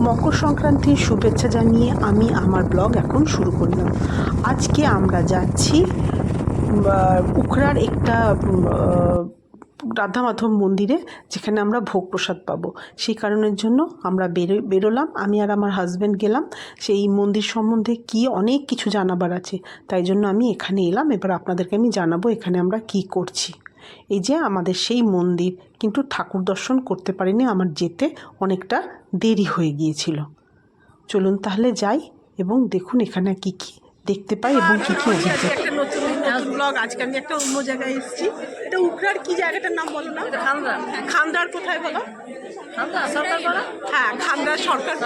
মকর সংক্রান্তির শুভেচ্ছা জানিয়ে আমি আমার ব্লগ এখন শুরু করলাম। আজকে আমরা যাচ্ছি আহ, উখড়ার একটা রাধা মাধব মন্দিরে যেখানে আমরা ভোগ প্রসাদ পাবো। সেই কারণের জন্য আমরা বেরো বেরোলাম। আমি আর আমার হাজব্যান্ড গেলাম। সেই মন্দির সম্বন্ধে কি অনেক কিছু জানাবার আছে। তাই জন্য আমি এখানে এলাম। এবার আপনাদেরকে আমি জানাব এখানে আমরা কি করছি। এই যে আমাদের সেই মন্দির কিন্তু ঠাকুর দর্শন করতে পারিনি আমার যেতে অনেকটা দেরি হয়ে গিয়েছিল। চলুন তাহলে যাই এবং দেখুন এখানে কি কি দেখতে পাই এবং কী কী অভিজ্ঞতা। একটা নতুন ব্লগ আজকে আমি একটা অন্য জায়গায় এসেছি। উখড়ার কি জায়গাটার নাম বলো না? খান্দা খান্দার কোথায় বলো? হ্যাঁ খান্দার সরকার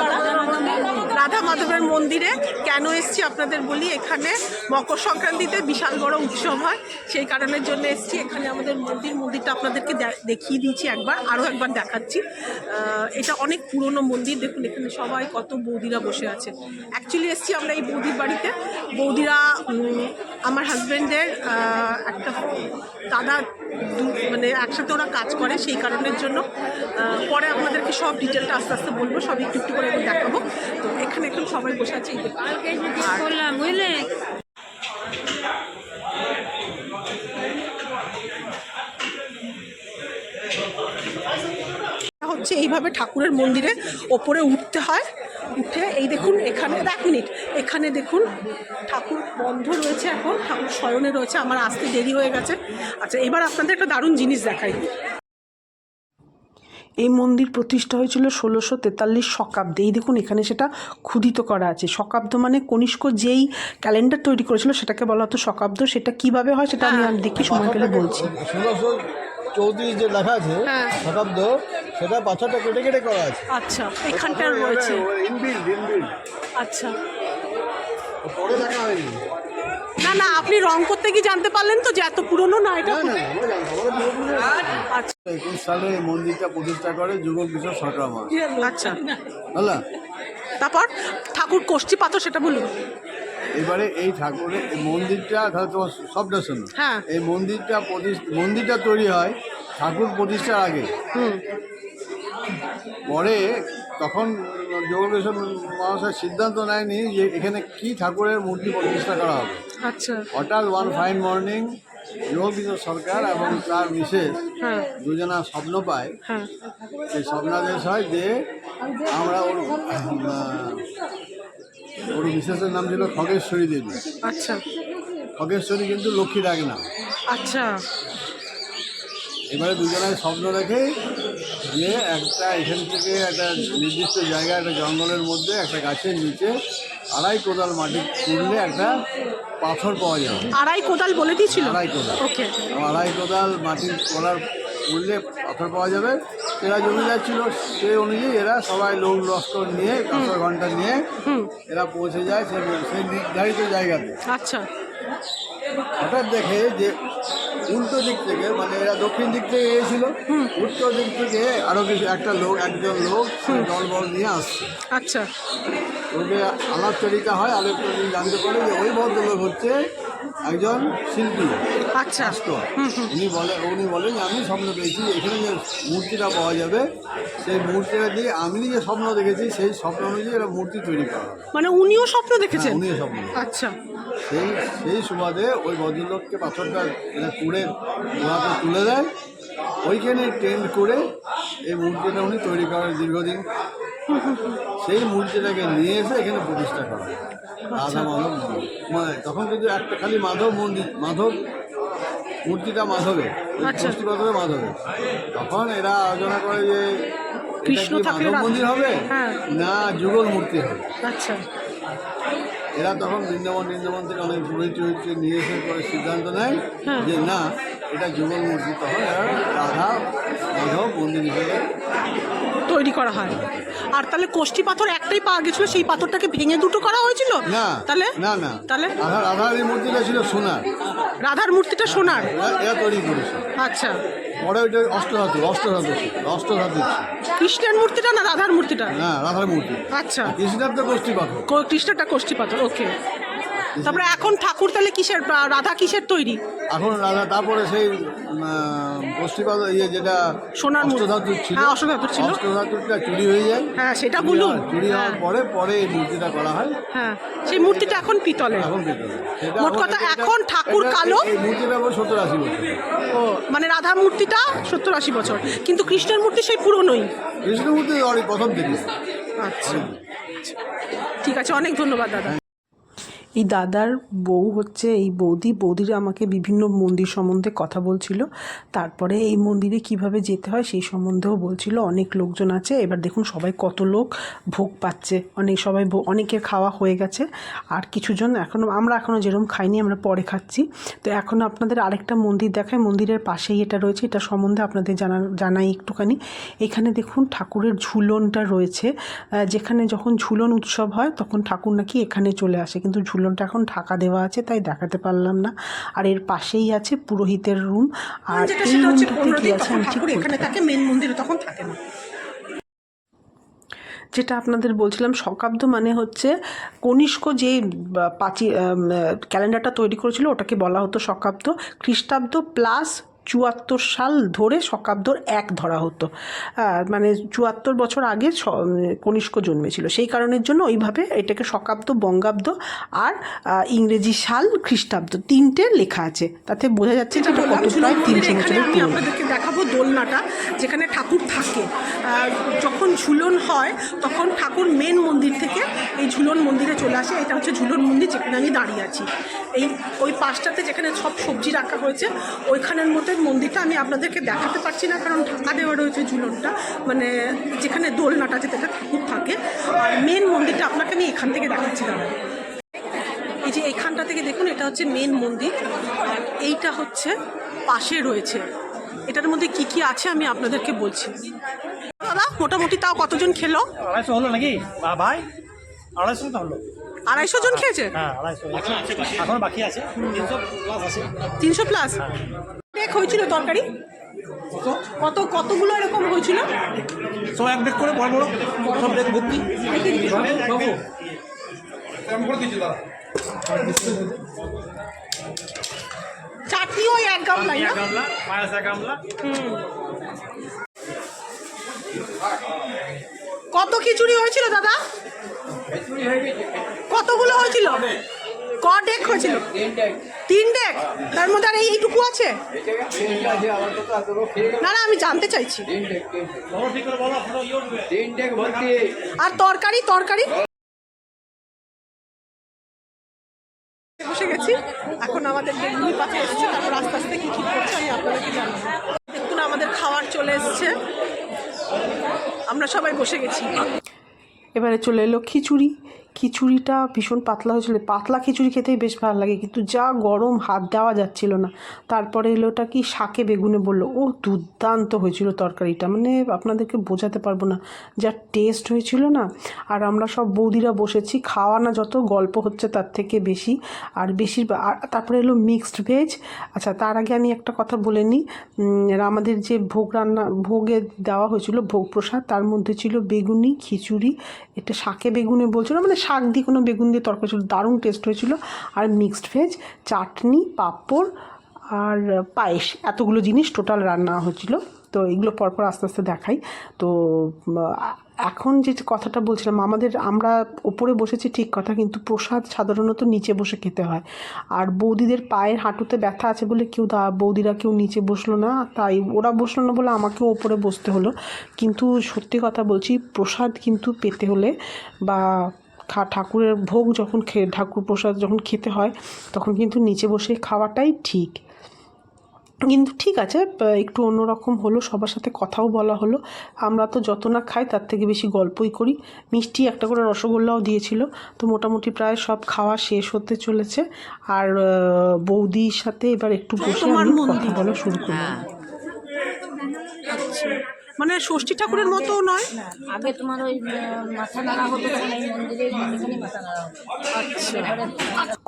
রাধা মাধবের মন্দিরে কেন এসেছি আপনাদের বলি এখানে মকর সংক্রান্তিতে বিশাল বড় উৎসব হয় সেই কারণের জন্য এসেছি। এখানে আমাদের মন্দির মন্দিরটা আপনাদেরকে দেখিয়ে দিয়েছি একবার আরও একবার দেখাচ্ছি। এটা অনেক পুরনো মন্দির দেখুন এখানে সবাই কত বৌদিরা বসে আছে। অ্যাকচুয়ালি এসেছি আমরা এই বৌদির বাড়িতে। বৌদিরা আমার হাজব্যান্ডের একটা দাদা মানে একসাথে ওরা কাজ করে সেই কারণের জন্য। পরে আপনাদেরকে সব ডিটেলটা আস্তে আস্তে বলব সব একটু একটু করে আমি দেখাবো। তো এখানে একটু সবাই বসে আছে। করলাম বুঝলে? হচ্ছে এইভাবে ঠাকুরের মন্দিরে ওপরে উঠতে হয়। উঠে এই দেখুন, এখানে, এক মিনিট, এখানে দেখুন, ঠাকুর বন্ধ রয়েছে এখন, ঠাকুর শয়নে রয়েছে, আমার আসতে দেরি হয়ে গেছে। আচ্ছা এবার আপনাদের একটা দারুণ জিনিস দেখাই। এই মন্দির প্রতিষ্ঠা হয়েছিল ষোলোশো তেতাল্লিশ শকাব্দে। এই দেখুন, এখানে সেটা ক্ষুদিত করা আছে। শকাব্দ মানে কনিষ্ক যেই ক্যালেন্ডার তৈরি করেছিল, সেটাকে বলা হতো শকাব্দ। সেটা কীভাবে হয়, সেটা আমি দেখি, সময় পেলে বলছি। চৌত্রিশ যে লেখা আছে হ্যাঁ। শতাব্দ সেটা পাথরটা কেটে কেটে করা আছে। আচ্ছা এখানটার রয়েছে। ইনবিল্ড ইনবিল্ড আচ্ছা। পরে দেখা হয়নি? না না আপনি রং করতে কি জানতে পারলেন তো যে এত পুরনো না এটা না না আমরা জানতাম আমরা পুরোপুরি আচ্ছা। একুশ সালে এই মন্দিরটা প্রতিষ্ঠা করে যুগল কিশোর সরকার আচ্ছা। হ্যাঁ তারপর ঠাকুর কষ্টি পাথর সেটা বলুন। এবারে এই ঠাকুরের এই মন্দিরটা তাহলে তোমার সবটা শোনো। হ্যাঁ। এই মন্দিরটা প্রতিস- মন্দিরটা তৈরি হয় ঠাকুর প্রতিষ্ঠার আগে। হুম। পরে তখন যোগেশ্বর মহাশয় সিদ্ধান্ত নেয়নি যে এখানে কি ঠাকুরের মূর্তি প্রতিষ্ঠা করা হবে। আচ্ছা। হঠাৎ one fine morning Jogkishore Sarkar এবং তার মিসেস হ্যাঁ। দুজনা স্বপ্ন পায়। হ্যাঁ। সেই স্বপ্নাদেশ হয় যে আমরা ওর ওর মিসেসের নাম ছিল খগেশ্বরী দেবী। আচ্ছা। খগেশ্বরী কিন্তু লক্ষ্মী ডাক না। আচ্ছা। এবারে দুজনের স্বপ্ন দেখে যে একটা এখান থেকে একটা নির্দিষ্ট জায়গা একটা জঙ্গলের মধ্যে একটা গাছের নিচে আড়াই কোদাল মাটি তুললে একটা পাথর পাওয়া যাবে। আড়াই কোদাল বলে দিয়েছিল? আড়াই কোদাল। ওকে। আড়াই কোদাল মাটির কলার উঠলে পাথর পাওয়া যাবে। এরা জমিদার ছিল সেই অনুযায়ী এরা সবাই লোক লস্কর নিয়ে দশ ঘণ্টা নিয়ে এরা পৌঁছে যায় সেই সেই নির্ধারিত জায়গাতে। আচ্ছা। হঠাৎ দেখে যে উল্টো দিক থেকে মানে এরা দক্ষিণ দিক থেকে গিয়েছিল উত্তর দিক থেকে আরও কিছু একটা লোক একজন লোক দল বল নিয়ে আসছে। আচ্ছা। ওকে আলাপচারিতা হয় আলাপচারিতা জানতে পারে যে ওই ভদ্রলোক হচ্ছে একজন শিল্পী। আচ্ছা। উনি বলে উনি বলেন আমি স্বপ্ন পেয়েছি এখানে যে মূর্তিটা পাওয়া যাবে সেই মূর্তিটা দিয়ে আমি যে স্বপ্ন দেখেছি সেই স্বপ্ন অনুযায়ী এরা মূর্তি তৈরি করা মানে উনিও স্বপ্ন দেখেছেন? হ্যাঁ, উনিও স্বপ্ন আচ্ছা। সেই সেই সুবাদে ওই ভদ্রলোককে পাথরটা এরা কুড়ে গোড়াতে তুলে দেয়। ওইখানে টেন্ট করে এই মূর্তিটা উনি তৈরি করেন দীর্ঘদিন। সেই মূর্তিটাকে নিয়ে এসে এখানে প্রতিষ্ঠা করা। রাধা মাধব মন্দির। মানে তখন কিন্তু একটা খালি মাধব মন্দির মাধব মূর্তিটা মাধবে আচ্ছা। আচ্ছা মাধবে মাধবে তখন এরা আলোচনা করে যে কৃষ্ণ মাধব মন্দির হবে হ্যাঁ। না যুগল মূর্তি হবে আচ্ছা এরা তখন বৃন্দাবন বৃন্দাবন থেকে অনেক পুরোহিত চরিত্রে নিয়ে এসে পরে সিদ্ধান্ত নেয় হ্যাঁ। যে না এটা যুগল মূর্তি তখন এরা রাধা মাধব মন্দির হিসেবে তৈরি করা হয় আর তাহলে কোষ্ঠী পাথর একটাই পাওয়া গেছিল সেই পাথরটাকে ভেঙে দুটো করা হয়েছিল? না তাহলে? না না। তাহলে? রাধা রাধার এই মূর্তিটা ছিল সোনার। রাধার মূর্তিটা সোনার? এরা তৈরি করেছে। আচ্ছা। পরে ওইটা অষ্টধাতু অষ্টধাতু অষ্টধাতু কৃষ্ণের মূর্তিটা না রাধার মূর্তিটা? না রাধার মূর্তি। আচ্ছা। কৃষ্ণের তো গোষ্ঠী পাথর। কৃষ্ণটা কোষ্ঠী পাথর ওকে। তারপরে এখন ঠাকুর তাহলে কিসের রাধা কিসের তৈরি? এখন রাধা তারপরে সেই বস্তিপাদ ইয়ে যেটা সোনার মূর্তি। অষ্টধাতুর ছিল হ্যাঁ, অষ্টধাতুর ছিল। অষ্টধাতুরটা চুরি হয়ে যায়। হ্যাঁ সেটা বলুন। চুরি হওয়ার পরে পরে এই মূর্তিটা করা হয়। হ্যাঁ সেই মূর্তিটা এখন পিতলের। এখন সেটা মোট কথা, এখন ঠাকুর কালো? এই মূর্তিটা আমার সত্তর আশি বছর। ও মানে রাধা মূর্তিটা সত্তর আশি বছর। কিন্তু কৃষ্ণের মূর্তি সেই পুরনোই। কৃষ্ণ মূর্তি অনেক প্রথম থেকে। আচ্ছা। ঠিক আছে অনেক ধন্যবাদ দাদা। এই দাদার বউ হচ্ছে, এই বৌদি, বৌদিরা আমাকে বিভিন্ন মন্দির সম্বন্ধে কথা বলছিল। তারপরে এই মন্দিরে কীভাবে যেতে হয় সেই সম্বন্ধেও বলছিল। অনেক লোকজন আছে, এবার দেখুন সবাই কত লোক ভোগ পাচ্ছে। অনেক সবাই অনেকের খাওয়া হয়ে গেছে। আর কিছুজন এখনও আমরা এখনও যেরকম খাইনি, আমরা পরে খাচ্ছি। তো এখন আপনাদের আরেকটা মন্দির দেখায় মন্দিরের পাশেই এটা রয়েছে। এটা সম্বন্ধে আপনাদের জানা, জানাই একটুখানি। এখানে দেখুন ঠাকুরের ঝুলনটা রয়েছে। যেখানে যখন ঝুলন উৎসব হয়, তখন ঠাকুর নাকি এখানে চলে আসে। কিন্তু ঝুলনটা এখন ঢাকা দেওয়া আছে তাই দেখাতে পারলাম না। আর এর পাশেই আছে পুরোহিতের রুম আর যেটা এই রুমটাতে কি আছে আমি ঠিক এখানে থাকে মেন মন্দিরে তখন থাকে না। যেটা আপনাদের বলছিলাম শকাব্দ মানে হচ্ছে কনিষ্ক যে পাচি ক্যালেন্ডারটা তৈরি করেছিল ওটাকে বলা হতো শকাব্দ। খ্রিস্টাব্দ প্লাস চুয়াত্তর সাল ধরে শকাব্দর এক ধরা হতো। মানে চুয়াত্তর বছর আগে কনিষ্ক জন্মেছিল। সেই কারণের জন্য ওইভাবে এটাকে শকাব্দ বঙ্গাব্দ আর ইংরেজি সাল খ্রিস্টাব্দ তিনটে লেখা আছে। তাতে বোঝা যাচ্ছে যে এটা বললাম, কত প্রায় তিনশো বছরের আপনাদেরকে দেখাবো দোলনাটা যেখানে ঠাকুর থাকে। যখন ঝুলন হয় তখন ঠাকুর মেন মন্দির থেকে এই ঝুলন মন্দিরে চলে আসে। এটা হচ্ছে ঝুলন মন্দির যেখানে আমি দাঁড়িয়ে আছি। এই ওই পাশটাতে যেখানে সব সবজি রাখা হয়েছে ওইখানের মধ্যে মন্দিরটা আমি আপনাদেরকে দেখাতে পারছি না, কারণ ঢাকা দেওয়া রয়েছে ঝুলনটা। মানে যেখানে দোলনাটা যেটা ঠাকুর থাকে। আর মেন মন্দিরটা আপনাকে আমি এখান থেকে দেখাচ্ছি দাঁড়া এই যে এইখানটা থেকে দেখুন, এটা হচ্ছে মেন মন্দির। আর এইটা হচ্ছে পাশে রয়েছে। এটার মধ্যে কি কি আছে আমি আপনাদেরকে বলছি। দাদা, মোটামুটি তাও কতজন খেলো? আড়াইশো হলো নাকি? ভাই, আড়াইশো তো হলো। আড়াইশো জন খেয়েছে? হ্যাঁ আড়াইশো এখন বাকি। আছে। তিনশো প্লাস আছে। তিনশো প্লাস এক হয়েছিল তরকারি? কত কতগুলো এরকম হয়েছিল? সব এক ব্যাগ করে বড় বড় সব ব্যাগ ভর্তি চাটনি ওই এক গামলাই না? গামলা পায়েস এক গামলা। কত খিচুড়ি হয়েছিল দাদা? কতগুলো হয়েছিল? ক ডেক হয়েছিল। তিন ডেক তার মধ্যে আর এইটুকু আছে? না না, আমি জানতে চাইছি। আর তরকারি তরকারি? বসে গেছি। এখন আমাদের বেগুনি পাতা এসছে, তারপর আস্তে আস্তে কি ঠিক করছে আমি আপনাদেরকে জানাব। দেখুন, আমাদের খাবার চলে এসছে। আমরা সবাই বসে গেছি। এবারে চলে এলো খিচুড়ি। খিচুড়িটা ভীষণ পাতলা হয়েছিল। পাতলা খিচুড়ি খেতেই বেশ ভালো লাগে, কিন্তু যা গরম হাত দেওয়া যাচ্ছিল না। তারপরে এলো ওটা কি শাকে বেগুনে বলল, ও দুর্দান্ত হয়েছিল তরকারিটা। মানে আপনাদেরকে বোঝাতে পারব না, যা টেস্ট হয়েছিল না। আর আমরা সব বৌদিরা বসেছি, খাওয়া না যত গল্প হচ্ছে তার থেকে বেশি। আর বেশি আর তারপরে এলো মিক্সড ভেজ আচ্ছা তার আগে আমি একটা কথা বলে নিই। আমাদের যে ভোগ রান্না, ভোগে দেওয়া হয়েছিল ভোগ প্রসাদ, তার মধ্যে ছিল বেগুনি, খিচুড়ি এটা শাকে বেগুনে বলছিল মানে শাক দিয়ে কোনো বেগুন দিয়ে তরকারি ছিল, দারুণ টেস্ট হয়েছিল। আর মিক্সড ভেজ চাটনি, পাঁপড় আর পায়েস, এতগুলো জিনিস টোটাল রান্না হয়েছিল। তো এগুলো পরপর আস্তে আস্তে দেখাই। তো এখন যে কথাটা বলছিলাম, আমাদের, আমরা ওপরে বসেছি ঠিক কথা, কিন্তু প্রসাদ সাধারণত নিচে বসে খেতে হয়। আর বৌদিদের পায়ের হাঁটুতে ব্যথা আছে বলে কেউ দা, বৌদিরা কেউ নিচে বসল না, তাই ওরা বসল না বলে আমাকেও ওপরে বসতে হলো। কিন্তু সত্যি কথা বলছি, প্রসাদ কিন্তু পেতে হলে বা খা- ঠাকুরের ভোগ যখন খেয়ে ঠাকুর প্রসাদ যখন খেতে হয়, তখন কিন্তু নিচে বসে খাওয়াটাই ঠিক। কিন্তু ঠিক আছে একটু অন্যরকম হলো সবার সাথে কথাও বলা হলো। আমরা তো যত না খাই তার থেকে বেশি গল্পই করি। মিষ্টি একটা করে রসগোল্লাও দিয়েছিল। তো মোটামুটি প্রায় সব খাওয়া শেষ হতে চলেছে। আর বৌদির সাথে এবার একটু বসে আমি কথা বলা শুরু করলাম। মানে ষষ্ঠী ঠাকুরের মতো নয়? আগে তোমার ওই মাথা নাড়া হতো মন্দিরে মাথা নাড়া হতো। আচ্ছা।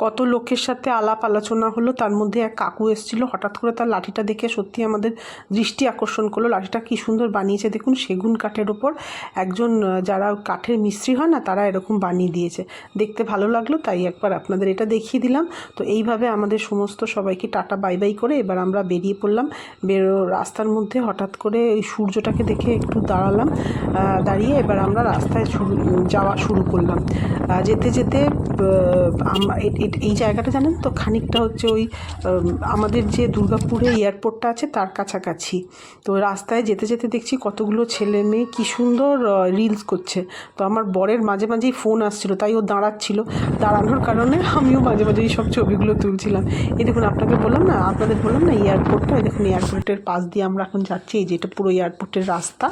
কত লোকের সাথে আলাপ আলোচনা হলো? তার মধ্যে এক কাকু এসেছিল হঠাৎ করে তার লাঠিটা দেখে সত্যি আমাদের দৃষ্টি আকর্ষণ করল। লাঠিটা কি সুন্দর বানিয়েছে দেখুন সেগুন কাঠের ওপর একজন যারা কাঠের মিস্ত্রি হয় না তারা এরকম বানিয়ে দিয়েছে। দেখতে ভালো লাগল তাই একবার আপনাদের এটা দেখিয়ে দিলাম। তো এইভাবে আমাদের সমস্ত সবাইকে টাটা বাই বাই করে এবার আমরা বেরিয়ে পড়লাম। বেরো রাস্তার মধ্যে হঠাৎ করে এই সূর্যটাকে দেখে একটু দাঁড়ালাম দাঁড়িয়ে এবার আমরা রাস্তায় শুরু যাওয়া শুরু করলাম। যেতে যেতে এই জায়গাটা জানেন তো, খানিকটা হচ্ছে ওই আমাদের যে দুর্গাপুরে এয়ারপোর্টটা আছে তার কাছাকাছি। তো রাস্তায় যেতে যেতে দেখছি কতগুলো ছেলে মেয়ে, কী সুন্দর রিলস করছে। তো আমার বরের মাঝে মাঝেই ফোন আসছিল, তাই ও দাঁড়াচ্ছিল। দাঁড়ানোর কারণে আমিও মাঝে মাঝে এই সব ছবিগুলো তুলছিলাম। এই দেখুন, আপনাকে বললাম না, আপনাদের বললাম না, এয়ারপোর্টটা দেখুন, এয়ারপোর্টের পাশ দিয়ে আমরা এখন যাচ্ছি, এই যেটা পুরো এয়ারপোর্টের রাস্তা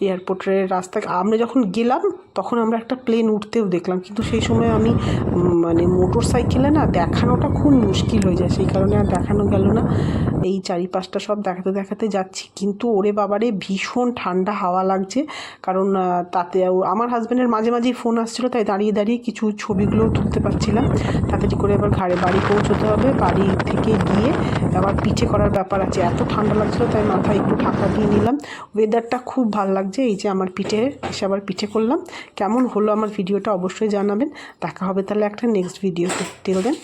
এয়ারপোর্টের রাস্তা আমরা যখন গেলাম তখন আমরা একটা প্লেন উঠতেও দেখলাম। কিন্তু সেই সময় আমি মানে মোটর সাইকেলে না দেখানোটা খুব মুশকিল হয়ে যায়। সেই কারণে আর দেখানো গেল না। এই চারিপাশটা সব দেখাতে দেখাতে যাচ্ছি। কিন্তু ওরে বাবারে, ভীষণ ঠান্ডা হাওয়া লাগছে। কারণ তাতে আমার হাজব্যান্ডের মাঝে মাঝেই ফোন আসছিল, তাই দাঁড়িয়ে দাঁড়িয়ে কিছু ছবিগুলো তুলতে পারছিলাম। তাড়াতাড়ি করে এবার ঘাড়ে বাড়ি পৌঁছতে হবে। বাড়ি থেকে গিয়ে আবার পিঠে করার ব্যাপার আছে। এত ঠান্ডা লাগছিল, তাই মাথায় একটু ঢাকা দিয়ে নিলাম। ওয়েদারটা খুব ভালো লাগছে। এই যে আমার পিঠে, এসে আবার পিঠে করলাম। কেমন হলো আমার ভিডিওটা অবশ্যই জানাবেন। দেখা হবে তাহলে একটা নেক্সট ভিডিও টেল দেন